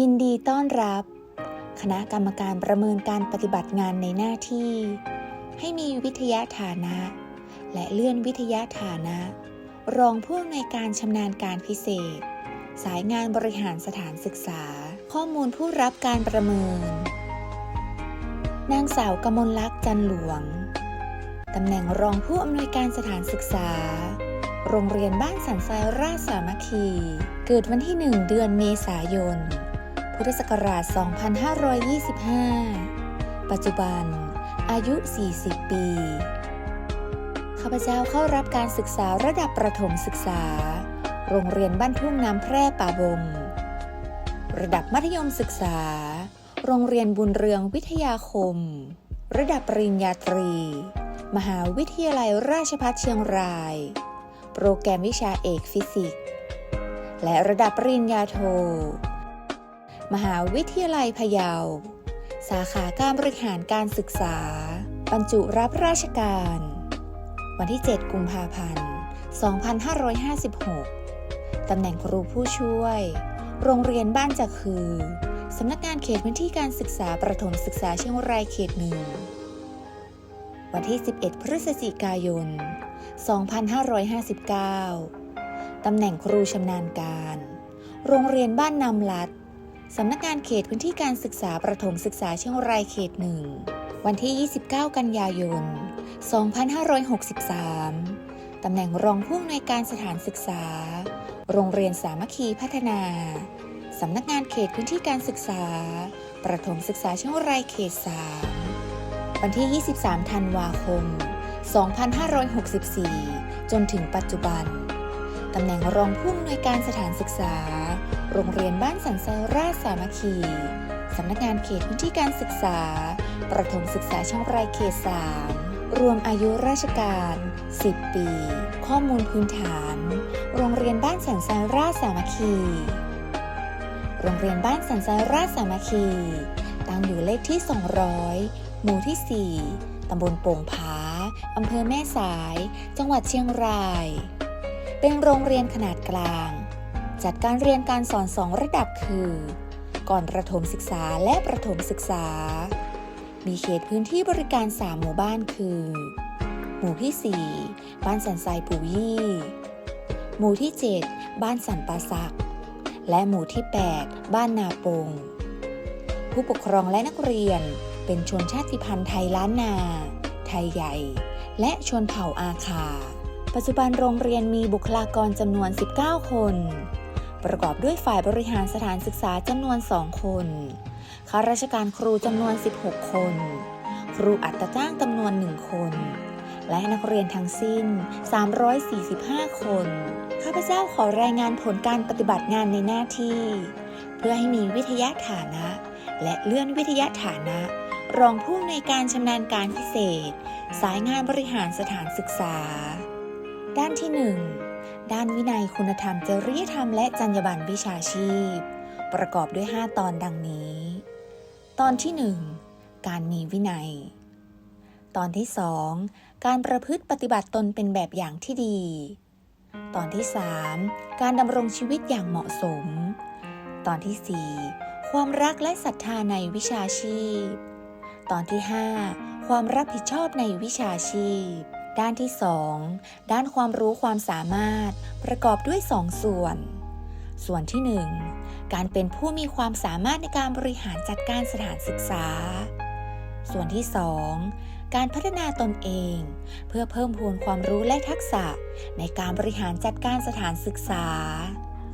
ยินดีต้อนรับ คณะกรรมการประเมินการปฏิบัติงานในหน้าที่ ให้มีวิทยาฐานะ และเลื่อนวิทยาฐานะ รองผู้อำนวยการชำนาญการพิเศษ สายงานบริหารสถานศึกษา ข้อมูลผู้รับการประเมิน นางสาวกมลลักษณ์จันหลวง ตำแหน่งรองผู้อำนวยการสถานศึกษา โรงเรียนบ้านสันทรายราชสามัคคี เกิดวันที่ 1 เดือนเมษายน พุทธศักราช 2525 ปัจจุบัน อายุ 40 ปี ข้าพเจ้าเข้ารับการศึกษาระดับประถมศึกษา โรงเรียนบ้านทุ่งน้ำแพร่ป่าบง ระดับมัธยมศึกษา โรงเรียนบุญเรืองวิทยาคม ระดับปริญญาตรี มหาวิทยาลัยราชภัฏเชียงราย โปรแกรมวิชาเอกฟิสิกส์ และระดับปริญญาโท มหาวิทยาลัยพะเยา สาขาการบริหารการศึกษา บรรจุรับราชการ วันที่ 7 กุมภาพันธ์ 2556 ตำแหน่งครูผู้ช่วย โรงเรียนบ้านจักคือ สำนักงานเขตพื้นที่การศึกษาประถมศึกษาเชียงรายเขตหนึ่ง วันที่ 11 พฤศจิกายน 2559 ตำแหน่งครูชำนาญการ โรงเรียนบ้านนำลัด สำนักงานเขตพื้นที่การศึกษาประถมศึกษาเชียงรายเขตหนึ่งวันที่ 29 กันยายน 2563 ตำแหน่งรองผู้อำนวยการสถานศึกษา โรงเรียนสามัคคีพัฒนา สำนักงานเขตพื้นที่การศึกษา ประถมศึกษาเชียงรายเขต 3 วันที่ 23 ธันวาคม 2564 จนถึงปัจจุบัน ตำแหน่งรองผู้อำนวยการสถานศึกษา โรงเรียนบ้านสันทรายราชสามัคคีสำนักงานเขตพื้นที่การศึกษา ประถมศึกษาเชียงรายเขต 3 รวมอายุราชการ 10 ปี ข้อมูลพื้นฐาน โรงเรียนบ้านสันทรายราชสามัคคี โรงเรียนบ้านสันทรายราชสามัคคี ตั้งอยู่เลขที่ 200 หมู่ที่ 4ตำบลโป่งผา อำเภอแม่สาย จังหวัดเชียงราย เป็นโรงเรียนขนาดกลาง จัดการเรียนการสอนสองระดับคือ ก่อนประถมศึกษาและประถมศึกษา มีเขตพื้นที่บริการ 3 หมู่บ้านคือ หมู่ที่ 4 บ้านสันทรายปูยี่ หมู่ที่ 7 บ้านสันปาสัก และหมู่ที่ 8 บ้านนาปง ผู้ปกครองและนักเรียนเป็นชนชาติพันธุ์ไทยล้านนา ไทยใหญ่ และชนเผ่าอาคา ปัจจุบันโรงเรียนมีบุคลากรจำนวน 19 คน ประกอบด้วยฝ่ายบริหารสถานศึกษาจำนวน 2 คน ข้าราชการครูจำนวน 16 คน ครูอัตจ้างจำนวน 1 คน และนักเรียนทั้งสิ้น 345 คน ข้าพเจ้าขอรายงานผลการปฏิบัติงานในหน้าที่ เพื่อให้มีวิทยาฐานะ และเลื่อนวิทยาฐานะ รองผู้ในการชำนาญการพิเศษ สายงานบริหารสถานศึกษา ด้านที่ 1 ด้านวินัยคุณธรรมจริยธรรมและจรรยาบรรณวิชาชีพ ประกอบด้วย 5 ตอนดังนี้ ตอนที่ 1 การมีวินัย ตอนที่ 2 การประพฤติปฏิบัติตนเป็นแบบอย่างที่ดี ตอนที่ 3 การดำรงชีวิตอย่างเหมาะสม ตอนที่ 4 ความรักและศรัทธาในวิชาชีพ ตอนที่ 5 ความรับผิดชอบในวิชาชีพ ด้านที่ 2 ด้านความรู้ความสามารถประกอบด้วย2ส่วน ส่วนที่ 1 การเป็นผู้มีความสามารถในการบริหารจัดการสถานศึกษา ส่วนที่ 2 การพัฒนาตนเอง เพื่อเพิ่มพูนความรู้และทักษะในการบริหารจัดการสถานศึกษา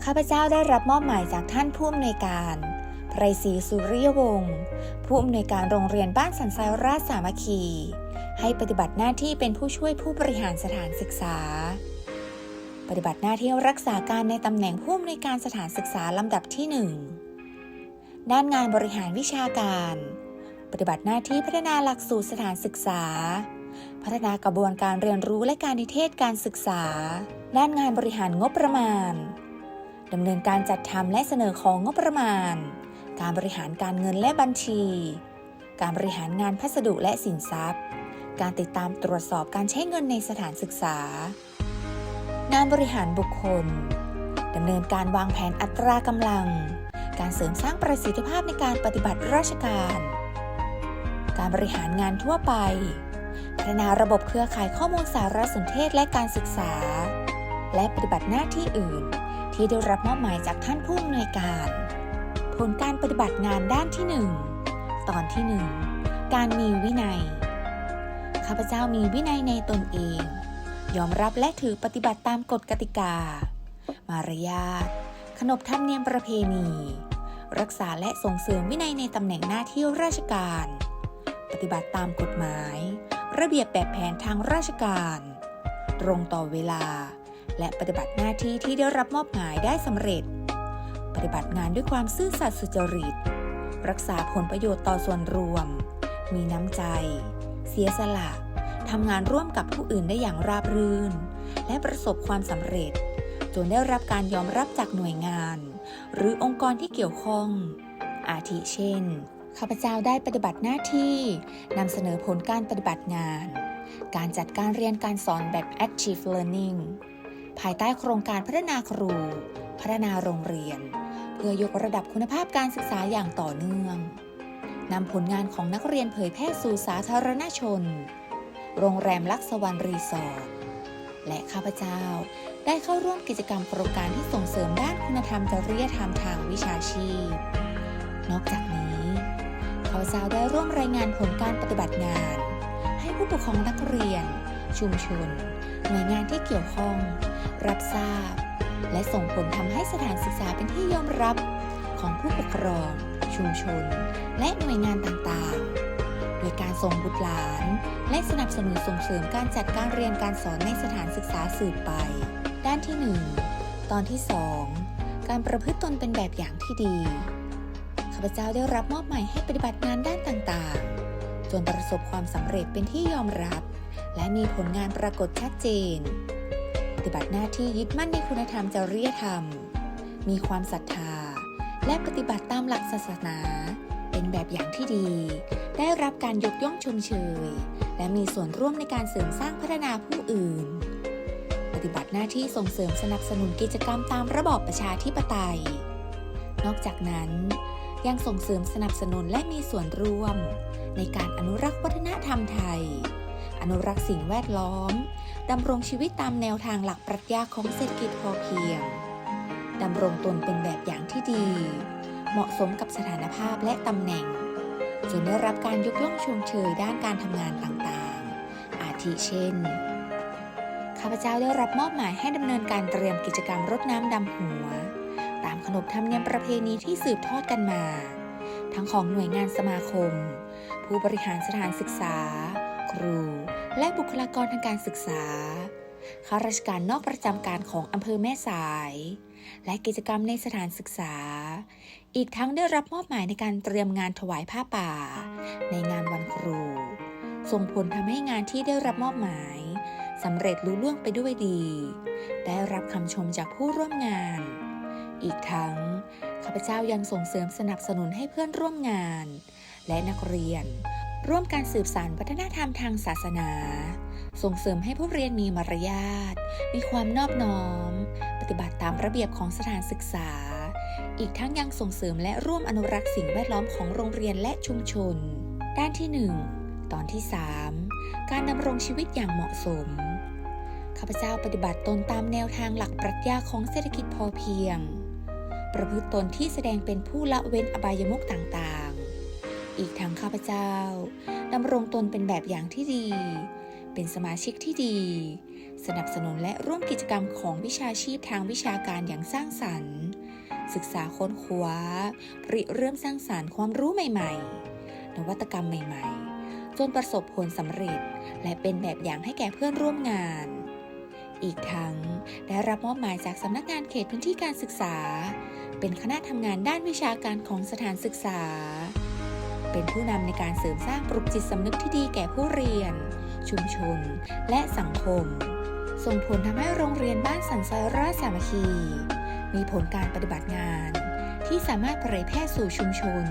ข้าพเจ้าได้รับมอบหมายจากท่านผู้อำนวยการไพรศรีสุริยวงศ์ผู้อำนวยการโรงเรียนบ้านสันทรายราชสามัคคี ให้ปฏิบัติหน้าที่เป็นผู้ช่วยผู้บริหารสถานศึกษา ปฏิบัติหน้าที่รักษาการในตำแหน่งผู้อำนวยการสถานศึกษาลำดับที่ 1 ด้านงานบริหารวิชาการ ปฏิบัติหน้าที่พัฒนาหลักสูตรสถานศึกษา พัฒนากระบวนการเรียนรู้และการนิเทศการศึกษา ด้านงานบริหารงบประมาณดำเนินการจัดทำและเสนอของงบประมาณ การบริหารการเงินและบัญชี การบริหารงานพัสดุและสินทรัพย์ การติดตามตรวจสอบการใช้เงินในสถานศึกษา งานบริหารบุคคลดำเนินการวางแผนอัตรากำลัง การเสริมสร้างประสิทธิภาพในการปฏิบัติราชการ การบริหารงานทั่วไป พัฒนาระบบเครือข่ายข้อมูลสารสนเทศและการศึกษา และปฏิบัติหน้าที่อื่น ที่ได้รับมอบหมายจากท่านผู้อำนวยการ ผลการปฏิบัติงานด้านที่ 1 ตอนที่ 1 การมีวินัย ข้าพเจ้ามีวินัยในตนเอง ยอมรับและถือปฏิบัติตามกฎกติกา มารยาท ขนบธรรมเนียมประเพณี รักษาและส่งเสริมวินัยในตำแหน่งหน้าที่ราชการ ปฏิบัติตามกฎหมาย ระเบียบแบบแผนทางราชการ ตรงต่อเวลา และปฏิบัติหน้าที่ที่ได้รับมอบหมายได้สำเร็จ ปฏิบัติงานด้วยความซื่อสัตย์สุจริต รักษาผลประโยชน์ต่อส่วนรวม มีน้ำใจ เสียสละทำงานร่วมกับผู้อื่นได้อย่างราบรื่น และประสบความสำเร็จ จนได้รับการยอมรับจากหน่วยงาน หรือองค์กรที่เกี่ยวข้อง อาทิเช่น ข้าพเจ้าได้ปฏิบัติหน้าที่นำเสนอผลการปฏิบัติงาน การจัดการเรียนการสอนแบบ active learning ภายใต้โครงการพัฒนาครู พัฒนาโรงเรียน เพื่อยกระดับคุณภาพการศึกษาอย่างต่อเนื่อง นำผลงานของนักเรียนเผยแพร่สู่สาธารณชน โรงแรมลักษวันรีสอร์ท และข้าพเจ้าได้เข้าร่วมกิจกรรมโครงการที่ส่งเสริมด้านคุณธรรมจริยธรรมทางวิชาชีพ นอกจากนี้ข้าพเจ้าได้ร่วมรายงานผลการปฏิบัติงาน ให้ผู้ปกครองนักเรียน ชุมชน หน่วยงานที่เกี่ยวข้อง รับทราบ และส่งผลทำให้สถานศึกษาเป็นที่ยอมรับของผู้ปกครอง ชุมชน และหน่วยงานต่างๆ โดยการส่งบุตรหลาน และสนับสนุนส่งเสริมการจัดการเรียนการสอนในสถานศึกษาสืบไป ด้านที่ 1 ตอนที่ 2 การประพฤติตนเป็นแบบอย่างที่ดี ข้าพเจ้าได้รับมอบหมายให้ปฏิบัติงานด้านต่างๆ จนประสบความสำเร็จเป็นที่ยอมรับ และมีผลงานปรากฏชัดเจน ปฏิบัติหน้าที่ยึดมั่นในคุณธรรมจริยธรรม มีความศรัทธา และปฏิบัติตามหลักศาสนา เป็นแบบอย่างที่ดี ได้รับการยกย่องชมเชย และมีส่วนร่วมในการเสริมสร้างพัฒนาผู้อื่น ปฏิบัติหน้าที่ส่งเสริมสนับสนุนกิจกรรมตามระบอบประชาธิปไตย นอกจากนั้นยังส่งเสริมสนับสนุนและมีส่วนร่วม ในการอนุรักษ์วัฒนธรรมไทย อนุรักษ์สิ่งแวดล้อม ดำรงชีวิตตามแนวทางหลักปรัชญาของเศรษฐกิจพอเพียง ดำรงตนเป็นแบบอย่างที่ดี เหมาะสมกับสถานภาพและตำแหน่ง จนได้รับการยกย่องชมเชยด้านการทำงานต่างๆ อาทิเช่น ข้าพเจ้าได้รับมอบหมายให้ดำเนินการเตรียมกิจกรรมรดน้ำดำหัว ตามขนบธรรมเนียมประเพณีที่สืบทอดกันมา ทั้งของหน่วยงานสมาคม ผู้บริหารสถานศึกษา ครู และบุคลากรทางการศึกษา ข้าราชการนอกประจำการของอำเภอแม่สาย และกิจกรรมในสถานศึกษา อีกทั้งได้รับมอบหมายในการเตรียมงานถวายผ้าป่า ในงานวันครู ส่งผลทำให้งานที่ได้รับมอบหมายสำเร็จลุล่วงไปด้วยดี ได้รับคำชมจากผู้ร่วมงาน อีกทั้งข้าพเจ้ายังส่งเสริมสนับสนุนให้เพื่อนร่วมงาน และนักเรียน ร่วมการสืบสานวัฒนธรรมทางศาสนา ส่งเสริมให้ผู้เรียนมีมารยาท มีความนอบน้อม ปฏิบัติตามระเบียบของสถานศึกษา อีกทั้งยังส่งเสริมและร่วมอนุรักษ์สิ่งแวดล้อมของโรงเรียนและชุมชน ด้านที่ 1 ตอนที่ 3 การดำรงชีวิตอย่างเหมาะสม ข้าพเจ้าปฏิบัติตนตามแนวทางหลักปรัชญาของเศรษฐกิจพอเพียง ประพฤติตนที่แสดงเป็นผู้ละเว้นอบายมุขต่างๆ อีกทั้งข้าพเจ้าดำรงตนเป็นแบบอย่างที่ดี เป็นสมาชิกที่ดี สนับสนุนและร่วมกิจกรรมของวิชาชีพทางวิชาการอย่างสร้างสรรค์ ศึกษาค้นคว้าริเริ่มสร้างสารรค์ความรู้ใหม่ๆ นวัตกรรมใหม่ๆ จนประสบผลสำเร็จ และเป็นแบบอย่างให้แก่เพื่อนร่วมงาน อีกทั้งได้รับมอบหมายจากสำนักงานเขตพื้นที่การศึกษา เป็นคณะทำงานด้านวิชาการของสถานศึกษา เป็นผู้นำในการเสริมสร้างปลุกจิตสำนึกที่ดีแก่ผู้เรียน ชุมชน และสังคม ส่งผลทำให้โรงเรียนบ้านสันทรายราชสามัคคี มีผลการปฏิบัติงาน ที่สามารถเผยแพร่สู่ชุมชน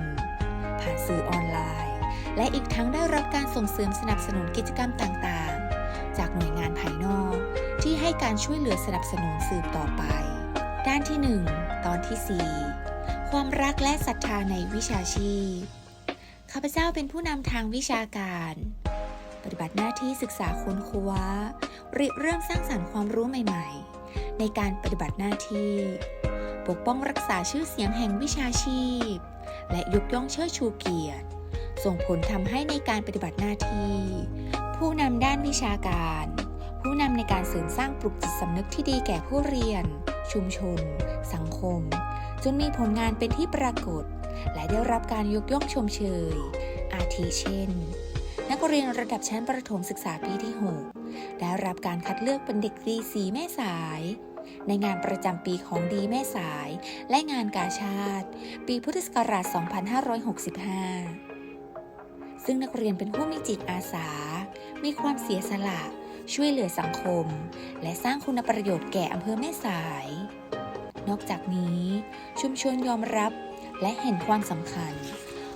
ผ่านสื่อออนไลน์ และอีกทั้งได้รับการส่งเสริมสนับสนุนกิจกรรมต่างๆ จากหน่วยงานภายนอก ที่ให้การช่วยเหลือสนับสนุนสืบต่อไป ด้านที่ 1 ตอนที่ 4 ความรักและศรัทธาในวิชาชีพ ข้าพเจ้าเป็นผู้นำทางวิชาการ ปฏิบัติหน้าที่ศึกษาค้นคว้าริเริ่มสร้างสรรค์ความรู้ใหม่ ๆ ในการปฏิบัติหน้าที่ ปกป้องรักษาชื่อเสียงแห่งวิชาชีพ และยกย่องเชิดชูเกียรติ ส่งผลทำให้ในการปฏิบัติหน้าที่ ผู้นำด้านวิชาการ ผู้นำในการเสริมสร้างปลุกจิตสำนึกที่ดีแก่ผู้เรียน ชุมชน สังคม จนมีผลงานเป็นที่ปรากฏ และได้รับการยกย่องชมเชย อาทิเช่น นักเรียนระดับชั้นประถมศึกษาปีที่ 6 ได้รับการคัดเลือกเป็นเด็กดีสีแม่สาย ในงานประจำปีของดีแม่สาย และงานกาชาติ ปีพุทธศักราช 2565 ซึ่งนักเรียนเป็นผู้มีจิตอาสา มีความเสียสละช่วยเหลือสังคม และสร้างคุณประโยชน์แก่อำเภอแม่สาย นอกจากนี้ชุมชนยอมรับ และเห็นความสำคัญ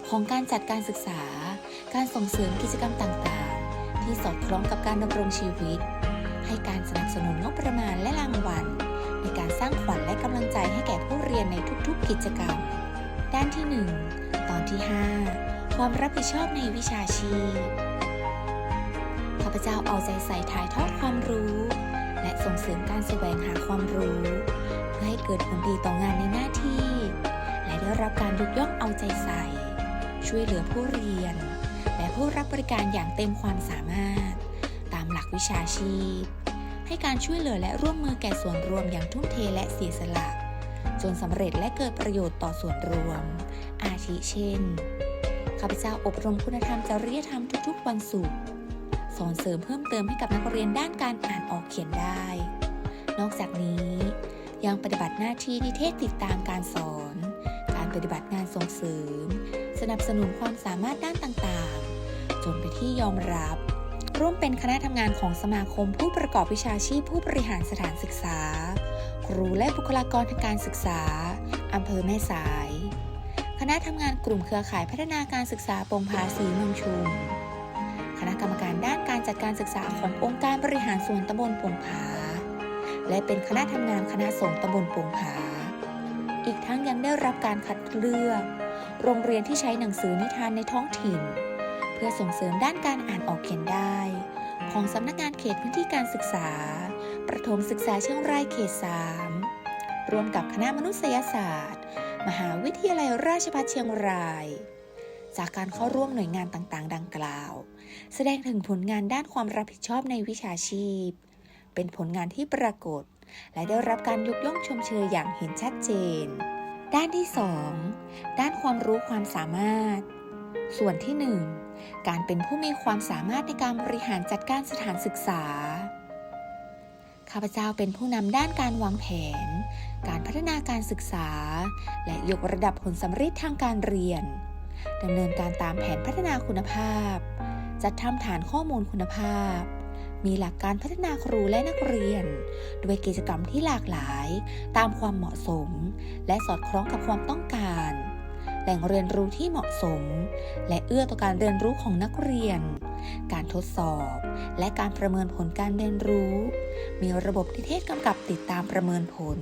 ของการจัดการศึกษา การส่งเสริมกิจกรรมต่างๆ ที่สอดคล้องกับการดำรงชีวิต ให้การสนับสนุนงบประมาณและรางวัล ในการสร้างขวัญและกำลังใจให้แก่ผู้เรียนในทุกๆ กิจกรรม ด้านที่ 1 ตอนที่ 5 ความรับผิดชอบในวิชาชีพ ข้าพเจ้าเอาใจใส่ถ่ายทอดความรู้ และส่งเสริมการแสวงหาความรู้ เพื่อให้เกิดผลดีต่องานในหน้าที่ รับการยกย่องเอาใจใส่ ช่วยเหลือผู้เรียน และผู้รับบริการอย่างเต็มความสามารถ ตามหลักวิชาชีพ ให้การช่วยเหลือและร่วมมือแก่ส่วนรวมอย่างทุ่มเทและเสียสละ จนสำเร็จและเกิดประโยชน์ต่อส่วนรวม อาทิเช่นข้าพเจ้าอบรมคุณธรรมจริยธรรมทุกๆ วันศุกร์สอนเสริมเพิ่มเติมให้กับนักเรียนด้านการอ่านออกเขียนได้ นอกจากนี้ยังปฏิบัติหน้าที่นิเทศติดตามการสอน ปฏิบัติงานส่งเสริม สนับสนุนความสามารถด้านต่างๆ จนไปที่ยอมรับ ร่วมเป็นคณะทำงานของสมาคมผู้ประกอบวิชาชีพผู้บริหารสถานศึกษา ครูและบุคลากรทางการศึกษาอำเภอแม่สาย คณะทำงานกลุ่มเครือข่ายพัฒนาการศึกษาปงภาสีเมืองชุม คณะกรรมการด้านการจัดการศึกษาขององค์การบริหารส่วนตำบลปงผาและเป็นคณะทำงานคณะสงฆ์ตำบลปงผา อีกทั้งยังได้รับการคัดเลือก โรงเรียนที่ใช้หนังสือนิทานในท้องถิ่น เพื่อส่งเสริมด้านการอ่านออกเขียนได้ ของสำนักงานเขตพื้นที่การศึกษา ประถมศึกษาเชียงรายเขต 3 รวมกับคณะมนุษยศาสตร์ มหาวิทยาลัยราชภัฏเชียงราย จากการเข้าร่วมหน่วยงานต่างๆ ดังกล่าว แสดงถึงผลงานด้านความรับผิดชอบในวิชาชีพ เป็นผลงานที่ปรากฏ และได้รับการยกย่องชมเชยอย่างเห็นชัดเจน ด้านที่ 2 ด้านความรู้ความสามารถ ส่วนที่ 1 การเป็นผู้มีความสามารถในการบริหารจัดการสถานศึกษา ข้าพเจ้าเป็นผู้นำด้านการวางแผน การพัฒนาการศึกษา และยกระดับผลสำเร็จทางการเรียนดำเนินการตามแผนพัฒนาคุณภาพ จัดทำฐานข้อมูลคุณภาพ มีหลักการพัฒนาครูและนักเรียนด้วยกิจกรรมที่หลากหลาย ตามความเหมาะสม และสอดคล้องกับความต้องการ แหล่งเรียนรู้ที่เหมาะสม และเอื้อต่อการเรียนรู้ของนักเรียน การทดสอบ และการประเมินผลการเรียนรู้ มีระบบนิเทศกำกับติดตามประเมินผล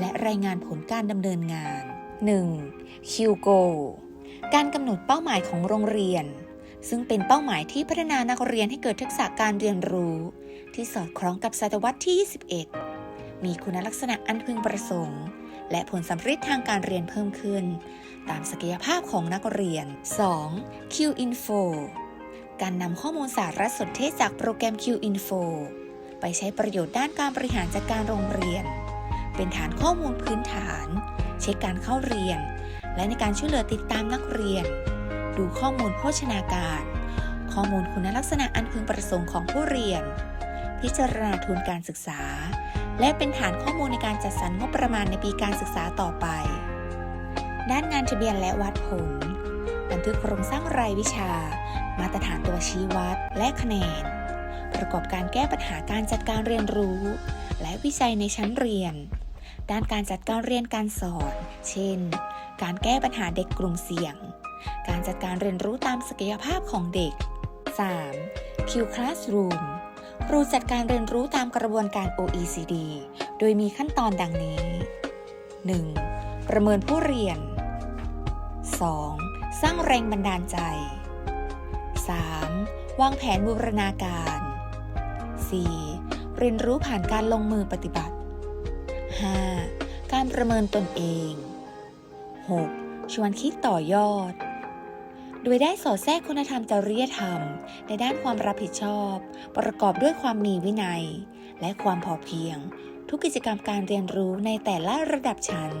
และรายงานผลการดำเนินงาน 1. q g o การกำหนดเป้าหมายของโรงเรียน ซึ่งเป็นเป้าหมายที่พัฒนานักเรียนให้เกิดทักษะการเรียนรู้ ที่สอดคล้องกับศตวรรษที่ 21 มีคุณลักษณะอันพึงประสงค์ และผลสำเร็จทางการเรียนเพิ่มขึ้น ตามศักยภาพของนักเรียน 2. Q Info การนำข้อมูลสารสนเทศจากโปรแกรม Q Info ไปใช้ประโยชน์ด้านการบริหารจัดการโรงเรียน เป็นฐานข้อมูลพื้นฐาน เช็คการเข้าเรียน และในการช่วยเหลือติดตามนักเรียน ดูข้อมูลโภชนาการ ข้อมูลคุณลักษณะอันพึงประสงค์ของผู้เรียน พิจารณาทุนการศึกษา และเป็นฐานข้อมูลในการจัดสรรงบประมาณในปีการศึกษาต่อไป ด้านงานทะเบียนและวัดผล บันทึกโครงสร้างรายวิชา มาตรฐานตัวชี้วัดและคะแนน ประกอบการแก้ปัญหาการจัดการเรียนรู้ และวิจัยในชั้นเรียน ด้านการจัดการเรียนการสอน เช่นการแก้ปัญหาเด็กกลุ่มเสี่ยง การจัดการเรียนรู้ตามศักยภาพของเด็ก 3. Q Classroom ครูจัดการเรียนรู้ตามกระบวนการ OECD โดยมีขั้นตอนดังนี้ 1. ประเมินผู้เรียน 2. สร้างแรงบันดาลใจ 3. วางแผนบูรณาการ 4. เรียนรู้ผ่านการลงมือปฏิบัติ 5. การประเมินตนเอง 6. ชวนคิดต่อยอด โดยได้สอดแทรกคุณธรรมจริยธรรม ในด้านความรับผิดชอบ ประกอบด้วยความมีวินัย และความพอเพียง ทุกกิจกรรมการเรียนรู้ในแต่ละระดับชั้น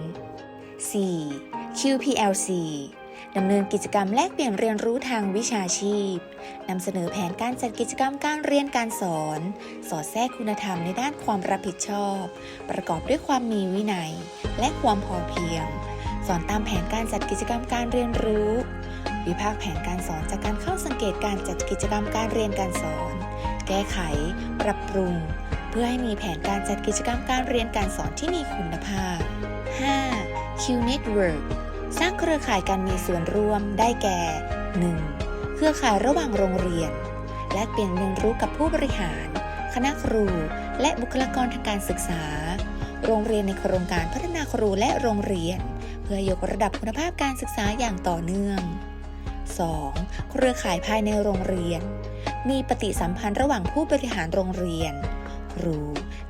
4. QPLC ดำเนินกิจกรรมแลกเปลี่ยนเรียนรู้ทางวิชาชีพ นำเสนอแผนการจัดกิจกรรมการเรียนการสอน สอดแทรกคุณธรรมในด้านความรับผิดชอบ ประกอบด้วยความมีวินัย และความพอเพียง สอนตามแผนการจัดกิจกรรมการเรียนรู้ วิพากษ์แผนการสอนจากการเข้าสังเกตการจัดกิจกรรมการเรียนการสอน แก้ไข ปรับปรุง เพื่อให้มีแผนการจัดกิจกรรมการเรียนการสอนที่มีคุณภาพ 5. Q Network สร้างเครือข่ายการมีส่วนร่วมได้แก่ 1. เครือข่ายระหว่างโรงเรียน แลกเปลี่ยนเรียนรู้กับผู้บริหาร คณะครู และบุคลากรทางการศึกษา โรงเรียนในโครงการพัฒนาครูและโรงเรียน พื่อยกระดับคุณภาพการศึกษาอย่างต่อเนื่อง 2. เครือข่ายภายในโรงเรียน มีปฏิสัมพันธ์ระหว่างผู้บริหารโรงเรียน ครู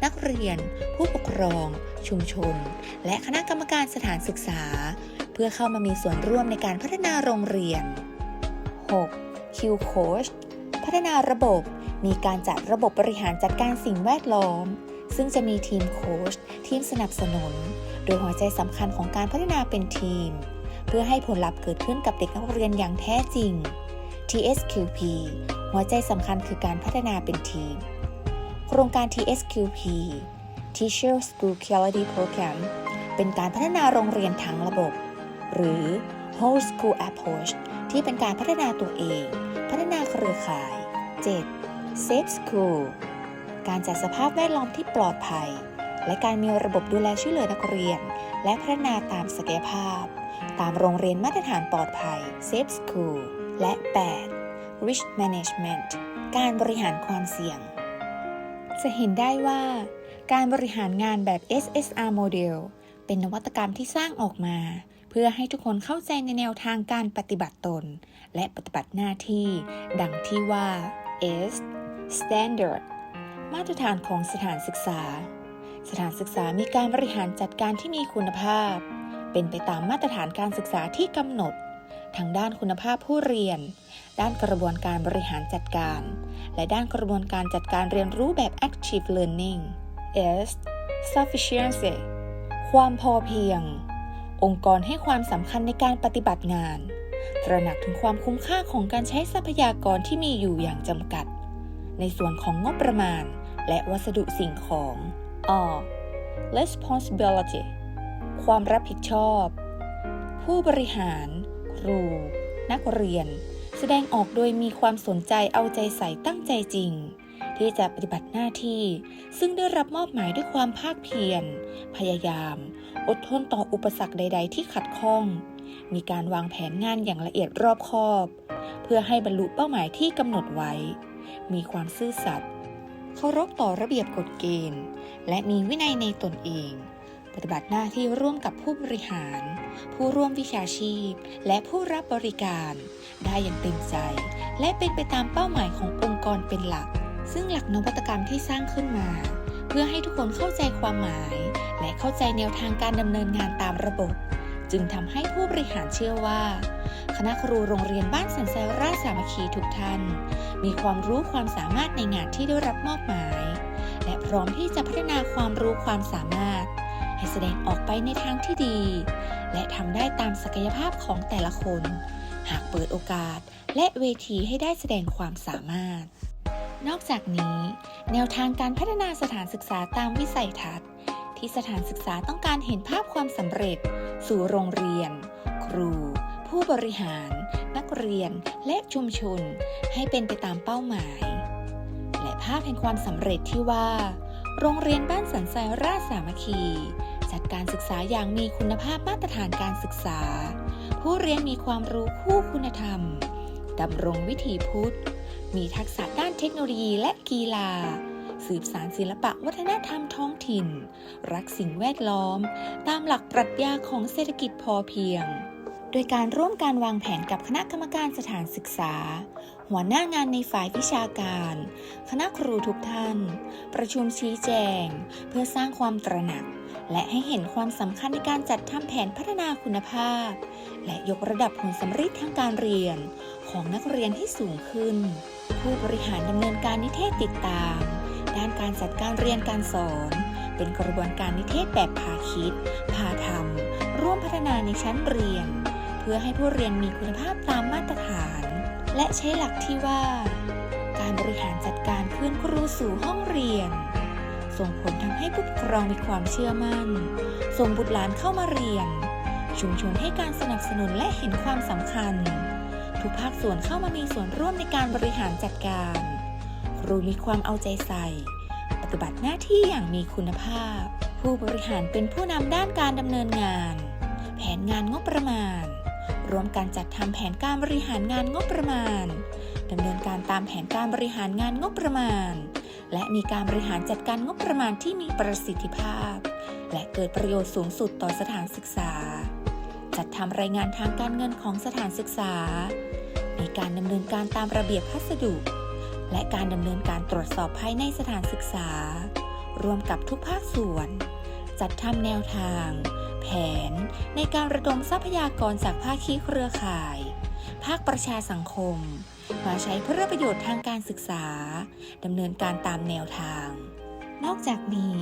นักเรียน ผู้ปกครอง ชุมชน และคณะกรรมการสถานศึกษา เพื่อเข้ามามีส่วนร่วมในการพัฒนาโรงเรียน 6. Q Coach พัฒนาระบบมีการจัดระบบบริหารจัดการสิ่งแวดล้อม ซึ่งจะมีทีมโค้ชทีมสนับสนุน โดยหัวใจสำคัญของการพัฒนาเป็นทีม เพื่อให้ผลลัพธ์เกิดขึ้นกับเด็กนักเรียนอย่างแท้จริง TSQP หัวใจสำคัญคือการพัฒนาเป็นทีม โครงการ TSQP Teacher School Quality Program เป็นการพัฒนาโรงเรียนทั้งระบบ หรือ Whole School Approach ที่เป็นการพัฒนาตัวเอง พัฒนาเครือข่าย 7. Safe School การจัดสภาพแวดล้อมที่ปลอดภัย และการมีระบบดูแลช่วยเหลือนักเรียน และพัฒนาตามศักยภาพ ตามโรงเรียนมาตรฐานปลอดภัย Safe School และ 8. Risk Management การบริหารความเสี่ยง จะเห็นได้ว่า การบริหารงานแบบ SSR Model เป็นนวัตกรรมที่สร้างออกมา เพื่อให้ทุกคนเข้าใจในแนวทางการปฏิบัติตน และปฏิบัติหน้าที่ ดังที่ว่า S Standard มาตรฐานของสถานศึกษา สถานศึกษามีการบริหารจัดการที่มีคุณภาพ เป็นไปตามมาตรฐานการศึกษาที่กำหนด ทั้งด้านคุณภาพผู้เรียน ด้านกระบวนการบริหารจัดการ และด้านกระบวนการจัดการเรียนรู้แบบ active learning S sufficiency ความพอเพียง องค์กรให้ความสำคัญในการปฏิบัติงาน ตระหนักถึงความคุ้มค่าของการใช้ทรัพยากรที่มีอยู่อย่างจำกัด ในส่วนของงบประมาณ และวัสดุสิ่งของ R responsibility ความรับผิดชอบ ผู้บริหาร ครู นักเรียน แสดงออกโดยมีความสนใจเอาใจใส่ตั้งใจจริง ที่จะปฏิบัติหน้าที่ ซึ่งได้รับมอบหมายด้วยความภาคเพียร พยายาม อดทนต่ออุปสรรคใด ๆ ที่ขัดข้อง มีการวางแผนงานอย่างละเอียดรอบคอบ เพื่อให้บรรลุเป้าหมายที่กำหนดไว้ มีความซื่อสัตย์ เคารพต่อระเบียบกฎเกณฑ์ และมีวินัยในตนเอง ปฏิบัติหน้าที่ร่วมกับผู้บริหาร ผู้ร่วมวิชาชีพ และผู้รับบริการ ได้อย่างเต็มใจ และเป็นไปตามเป้าหมายขององค์กรเป็นหลัก ซึ่งหลักนวัตกรรมที่สร้างขึ้นมา เพื่อให้ทุกคนเข้าใจความหมาย และเข้าใจแนวทางการดำเนินงานตามระบบ จึงทำให้ผู้บริหารเชื่อว่า คณะครูโรงเรียนบ้านสันทรายราชสามัคคีทุกท่าน มีความรู้ความสามารถในงานที่ได้รับมอบหมาย และพร้อมที่จะพัฒนาความรู้ความสามารถ ให้แสดงออกไปในทางที่ดี และทำได้ตามศักยภาพของแต่ละคน หากเปิดโอกาสและเวทีให้ได้แสดงความสามารถ นอกจากนี้ แนวทางการพัฒนาสถานศึกษาตามวิสัยทัศน์ ที่สถานศึกษาต้องการเห็นภาพความสำเร็จ สู่โรงเรียน ครู ผู้บริหาร นักเรียนและชุมชน ให้เป็นไปตามเป้าหมาย และภาพแห่งความสำเร็จที่ว่า โรงเรียนบ้านสันทรายราชสามัคคี จัดการศึกษาอย่างมีคุณภาพมาตรฐานการศึกษา ผู้เรียนมีความรู้คู่คุณธรรมดำรงวิถีพุทธ มีทักษะด้านเทคโนโลยีและกีฬา สืบสารศิลปะวัฒนธรรมท้องถิ่น รักสิ่งแวดล้อม ตามหลักปรัชญาของเศรษฐกิจพอเพียง โดยการร่วมการวางแผนกับคณะกรรมการสถานศึกษา หัวหน้างานในฝ่ายวิชาการ คณะครูทุกท่าน ประชุมชี้แจง เพื่อสร้างความตระหนัก และให้เห็นความสำคัญในการจัดทำแผนพัฒนาคุณภาพ และยกระดับผลสำฤทธิ์ทางการเรียน ของนักเรียนให้สูงขึ้น ผู้บริหารดำเนินการนิเทศติดตาม ด้านการจัดการเรียนการสอน เป็นกระบวนการนิเทศแบบพาคิด พาทำร่วมพัฒนาในชั้นเรียน พื่อให้ผู้เรียนมีคุณภาพตามมาตรฐาน และใช้หลักที่ว่า การบริหารจัดการคืนครูสู่ห้องเรียน ส่งผลทำให้ผู้ปกครองมีความเชื่อมั่น ส่งบุตรหลานเข้ามาเรียน ชุมชนให้การสนับสนุนและเห็นความสำคัญ ทุกภาคส่วนเข้ามามีส่วนร่วมในการบริหารจัดการ ครูมีความเอาใจใส่ ปฏิบัติหน้าที่อย่างมีคุณภาพ ผู้บริหารเป็นผู้นำด้านการดำเนินงาน แผนงานงบประมาณ รวมการจัดทำแผนการบริหารงานงบประมาณดำเนินการตามแผนการบริหารงานงบประมาณ และมีการบริหารจัดการงบประมาณที่มีประสิทธิภาพ และเกิดประโยชน์สูงสุดต่อสถานศึกษา จัดทำรายงานทางการเงินของสถานศึกษา มีการดำเนินการตามระเบียบพัสดุ และการดำเนินการตรวจสอบภายในสถานศึกษา รวมกับทุกภาคส่วน จัดทำแนวทาง แผน ในการระดมทรัพยากรจากภาคีเครือข่าย ภาคประชาสังคม มาใช้เพื่อประโยชน์ทางการศึกษาดำเนินการตามแนวทาง นอกจากนี้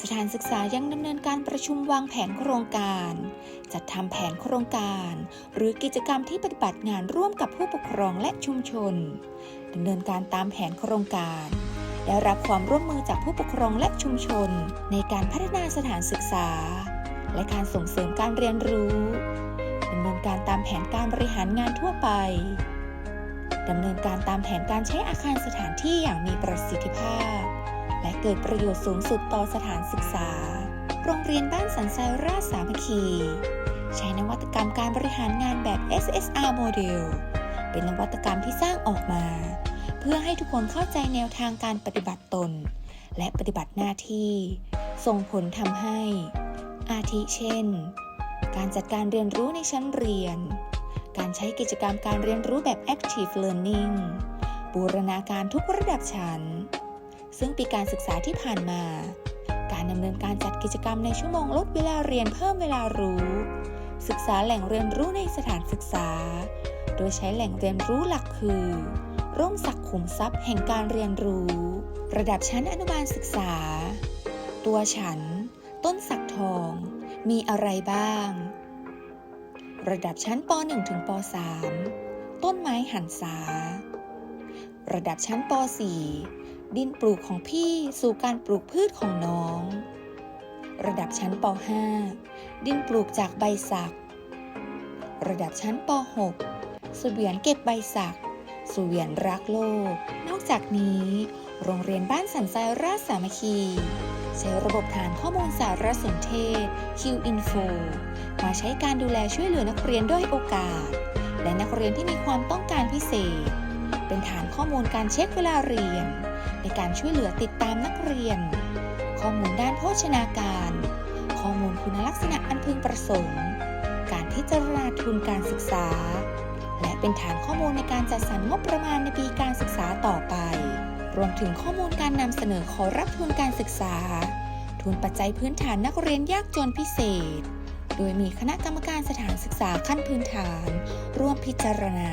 สถานศึกษายังดำเนินการประชุมวางแผนโครงการ จัดทำแผนโครงการ หรือกิจกรรมที่ปฏิบัติงานร่วมกับผู้ปกครองและชุมชนดำเนินการตามแผนโครงการ ได้รับความร่วมมือจากผู้ปกครองและชุมชน ในการพัฒนาสถานศึกษา และการส่งเสริมการเรียนรู้ดำเนินการตามแผนการบริหารงานทั่วไปดำเนินการตามแผนการใช้อาคารสถานที่อย่างมีประสิทธิภาพ และเกิดประโยชน์สูงสุดต่อสถานศึกษา โรงเรียนบ้านสันทรายราชสามัคคี ใช้นวัตกรรมการบริหารงานแบบ SSR โมเดลเป็นนวัตกรรมที่สร้างออกมา เพื่อให้ทุกคนเข้าใจแนวทางการปฏิบัติตน และปฏิบัติหน้าที่ ส่งผลทำให้ อาทิเช่น การจัดการเรียนรู้ในชั้นเรียน การใช้กิจกรรมการเรียนรู้แบบ Active Learning บูรณาการทุกระดับชั้น ซึ่งปีการศึกษาที่ผ่านมา การดำเนินการจัดกิจกรรมในชั่วโมงลดเวลาเรียนเพิ่มเวลารู้ ศึกษาแหล่งเรียนรู้ในสถานศึกษา โดยใช้แหล่งเรียนรู้หลักคือ ร่มศักขุมทรัพย์แห่งการเรียนรู้ ระดับชั้นอนุบาลศึกษา ตัวฉัน ต้นสักทอง มีอะไรบ้าง ระดับชั้นป .1 ถึงป .3 ต้นไม้หันษา ระดับชั้นป .4 ดินปลูกของพี่สู่การปลูกพืชของน้อง ระดับชั้นป .5 ดินปลูกจากใบสัก ระดับชั้นป .6 เสวียนเก็บใบสักเสวียนรักโลก นอกจากนี้ โรงเรียนบ้านสันทรายราชสามัคคี ใช้ระบบฐานข้อมูลสารสนเทศ QInfo มาใช้การดูแลช่วยเหลือนักเรียนด้อยโอกาส และนักเรียนที่มีความต้องการพิเศษ เป็นฐานข้อมูลการเช็คเวลาเรียน ในการช่วยเหลือติดตามนักเรียน ข้อมูลด้านโภชนาการ ข้อมูลคุณลักษณะอันพึงประสงค์ การพิจารณาทุนการศึกษา และเป็นฐานข้อมูลในการจัดสรรงบประมาณในปีการศึกษาต่อไป รวมถึงข้อมูลการนำเสนอขอรับทุนการศึกษา ทุนปัจจัยพื้นฐานนักเรียนยากจนพิเศษ โดยมีคณะกรรมการสถานศึกษาขั้นพื้นฐาน ร่วมพิจารณา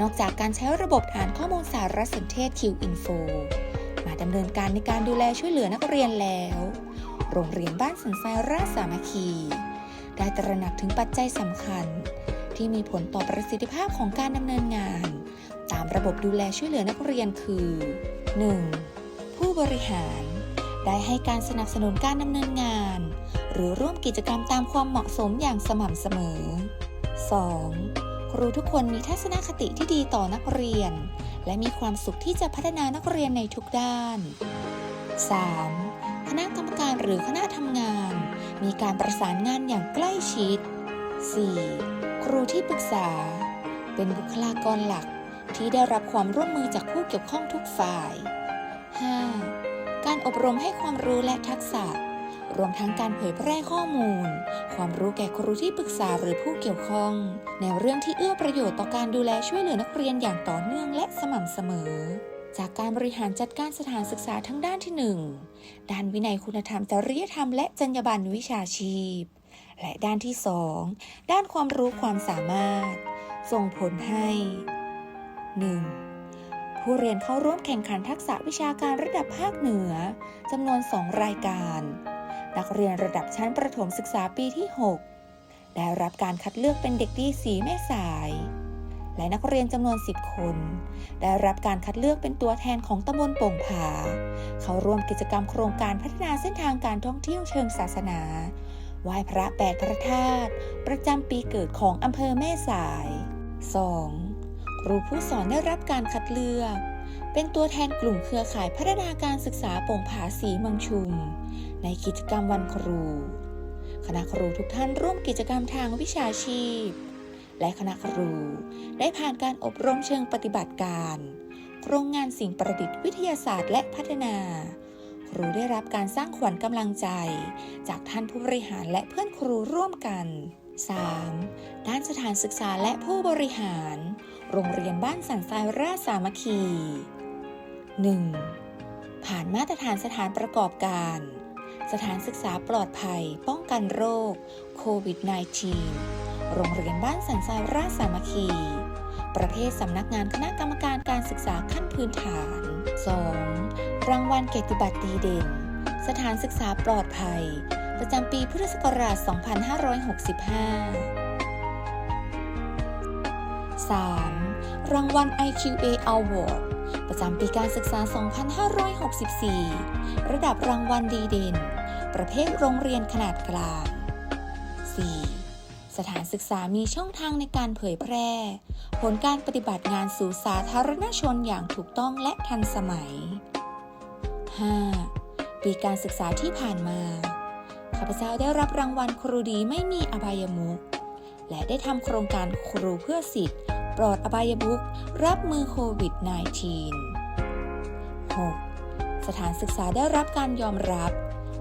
นอกจากการใช้ระบบฐานข้อมูลสารสนเทศ QInfo มาดำเนินการในการดูแลช่วยเหลือนักเรียนแล้ว โรงเรียนบ้านสันทรายราชสามัคคี ได้ตระหนักถึงปัจจัยสำคัญ ที่มีผลต่อประสิทธิภาพของการดำเนินงาน ตามระบบดูแลช่วยเหลือนักเรียนคือ 1. ผู้บริหาร ได้ให้การสนับสนุนการดำเนินงาน หรือร่วมกิจกรรมตามความเหมาะสมอย่างสม่ำเสมอ 2. ครูทุกคนมีทัศนคติที่ดีต่อนักเรียน และมีความสุขที่จะพัฒนานักเรียนในทุกด้าน 3. คณะกรรมการหรือคณะทำงาน มีการประสานงานอย่างใกล้ชิด 4. ครูที่ปรึกษา เป็นบุคลากรหลักที่ได้รับความร่วมมือจากผู้เกี่ยวข้องทุกฝ่าย 5. การอบรมให้ความรู้และทักษะ รวมทั้งการเผยแพร่ข้อมูล ความรู้แก่ครูที่ปรึกษาหรือผู้เกี่ยวข้องแนวเรื่องที่เอื้อประโยชน์ต่อการดูแลช่วยเหลือนักเรียนอย่างต่อเนื่องและสม่ำเสมอ จากการบริหารจัดการสถานศึกษาทั้งด้านที่ 1 ด้านวินัยคุณธรรมจริยธรรมและจรรยาบรรณวิชาชีพ และด้านที่ 2 ด้านความรู้ความสามารถ ส่งผลให้ 1. ผู้เรียนเข้าร่วมแข่งขันทักษะวิชาการระดับภาคเหนือจำนวน 2 รายการ นักเรียนระดับชั้นประถมศึกษาปีที่ 6 ได้รับการคัดเลือกเป็นเด็กดีสีแม่สาย และนักเรียนจำนวน 10 คน ได้รับการคัดเลือกเป็นตัวแทนของตำบลโป่งผา เข้าร่วมกิจกรรมโครงการพัฒนาเส้นทางการท่องเที่ยวเชิงศาสนา ไหว้พระแปดพระธาตุประจำปีเกิดของอำเภอแม่สาย 2. ครูผู้สอนได้รับการคัดเลือก เป็นตัวแทนกลุ่มเครือข่ายพัฒนาการศึกษาโป่งผาสีมังชุม ในกิจกรรมวันครู คณะครูทุกท่านร่วมกิจกรรมทางวิชาชีพ และคณะครูได้ผ่านการอบรมเชิงปฏิบัติการ โครงงานสิ่งประดิษฐ์วิทยาศาสตร์และพัฒนา ครูได้รับการสร้างขวัญกำลังใจ จากท่านผู้บริหารและเพื่อนครูร่วมกัน 3. ด้านสถานศึกษาและผู้บริหาร โรงเรียนบ้านสันทรายราชสามัคคี 1. ผ่านมาตรฐานสถานประกอบการ สถานศึกษาปลอดภัย ป้องกันโรคโควิด -19 โรงเรียนบ้านสันทรายราชสามัคคี ประเภทสำนักงานคณะกรรมการการศึกษาขั้นพื้นฐาน 2. รางวัลเกียรติบัตรดีเด่น สถานศึกษาปลอดภัย ประจำปีพุทธศักราช 2565 3. รางวัล IQA Award ประจำปีการศึกษา 2564 ระดับรางวัลดีเด่น ประเภทโรงเรียนขนาดกลาง 4. สถานศึกษามีช่องทางในการเผยแพร่ ผลการปฏิบัติงานสู่สาธารณชนอย่างถูกต้องและทันสมัย 5. ปีการศึกษาที่ผ่านมา ข้าพเจ้าได้รับรางวัลครูดีไม่มีอบายมุขและได้ทำโครงการครูเพื่อสิทธิ์ปลอดอบายมุขรับมือโควิด -19 6. สถานศึกษาได้รับการยอมรับ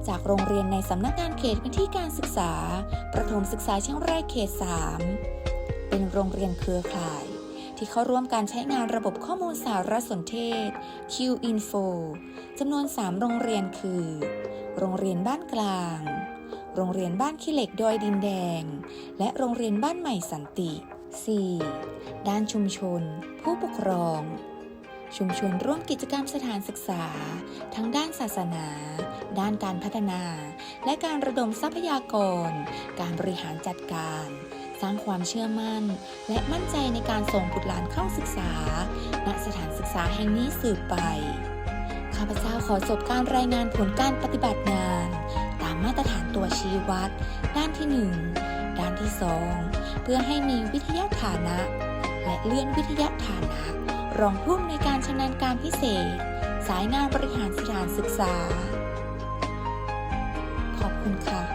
จากโรงเรียนในสำนักงานเขตพื้นที่การศึกษา ประถมศึกษาเชียงรายเขต 3 เป็นโรงเรียนเครือข่าย ที่เข้าร่วมการใช้งานระบบข้อมูลสารสนเทศ Q-Info จำนวน 3 โรงเรียนคือ โรงเรียนบ้านกลาง โรงเรียนบ้านขี้เหล็กดอยดินแดง และโรงเรียนบ้านใหม่สันติ 4. ด้านชุมชน ผู้ปกครอง ชุมชนร่วมกิจกรรมสถานศึกษา ทั้งด้านศาสนา ด้านการพัฒนา และการระดมทรัพยากร การบริหารจัดการ สร้างความเชื่อมั่น และมั่นใจในการส่งบุตรหลานเข้าศึกษา ณสถานศึกษาแห่งนี้สืบไป ข้าพเจ้าขอจบการรายงานผลการปฏิบัติงาน ตามมาตรฐานตัวชี้วัด ด้านที่ 1 ด้านที่ 2 เพื่อให้มีวิทยาฐานะ และเลื่อนวิทยาฐานะ รองผู้อำนวยการชำนาญการพิเศษ สายงานบริหารสถานศึกษา ขอบคุณค่ะ